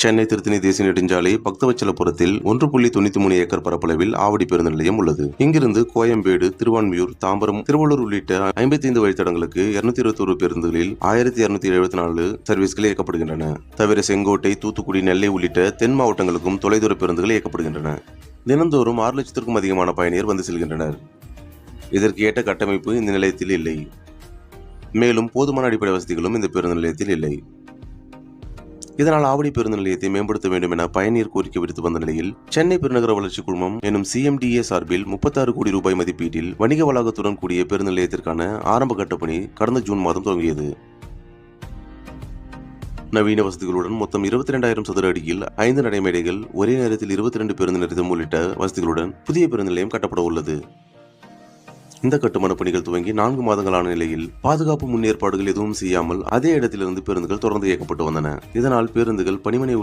சென்னை திருத்தணி தேசிய நெடுஞ்சாலை பக்தவச்சலபுரத்தில் ஒன்று புள்ளி தொண்ணூத்தி மூணு ஏக்கர் பரப்பளவில் ஆவடி பேருந்து நிலையம் உள்ளது. இங்கிருந்து கோயம்பேடு திருவான்மியூர் தாம்பரம் திருவள்ளூர் உள்ளிட்ட ஐம்பத்தி ஐந்து வழித்தடங்களுக்கு இருநூத்தி இருபத்தொரு பேருந்துகளில் ஆயிரத்தி இருநூத்தி எழுபத்தி நாலு சர்வீஸ்கள் இயக்கப்படுகின்றன. தவிர செங்கோட்டை தூத்துக்குடி நெல்லை உள்ளிட்ட தென் மாவட்டங்களுக்கும் தொலைதூர பேருந்துகள் இயக்கப்படுகின்றன. தினந்தோறும் ஆறு லட்சத்திற்கும் அதிகமான பயணியர் வந்து செல்கின்றனர். இதற்கு ஏற்ற கட்டமைப்பு இந்த நிலையத்தில் இல்லை. மேலும் போதுமான அடிப்படை வசதிகளும் இந்த பேருந்து நிலையத்தில் இல்லை. இதனால் ஆவடி பேருந்து நிலையத்தை மேம்படுத்த வேண்டும் என பயணியர் கோரிக்கை விடுத்து வந்த நிலையில் சென்னை பெருநகர வளர்ச்சி குழுமம் எனும் சிஎம்டிஏ சார்பில் முப்பத்தாறு கோடி ரூபாய் மதிப்பீட்டில் வணிக வளாகத்துடன் கூடிய பேருந்து நிலையத்திற்கான ஆரம்ப கட்ட பணி கடந்த ஜூன் மாதம் துவங்கியது. நவீன வசதிகளுடன் மொத்தம் இருபத்தி ரெண்டாயிரம் சதுர அடியில் ஐந்து நடைமேடைகள் ஒரே நேரத்தில் இருபத்தி ரெண்டு பேருந்து நிறுத்தம் உள்ளிட்ட வசதிகளுடன் புதிய பேருந்து நிலையம் கட்டப்பட உள்ளது. இந்த கட்டுமான பணிகள் துவங்கி நான்கு மாதங்களான நிலையில் பாதுகாப்பு முன்னேற்பாடுகள் எதுவும் செய்யாமல் அதே இடத்திலிருந்து பேருந்துகள் தொடர்ந்து இயக்கப்பட்டு வந்தன. இதனால் பேருந்துகள் பணிமனை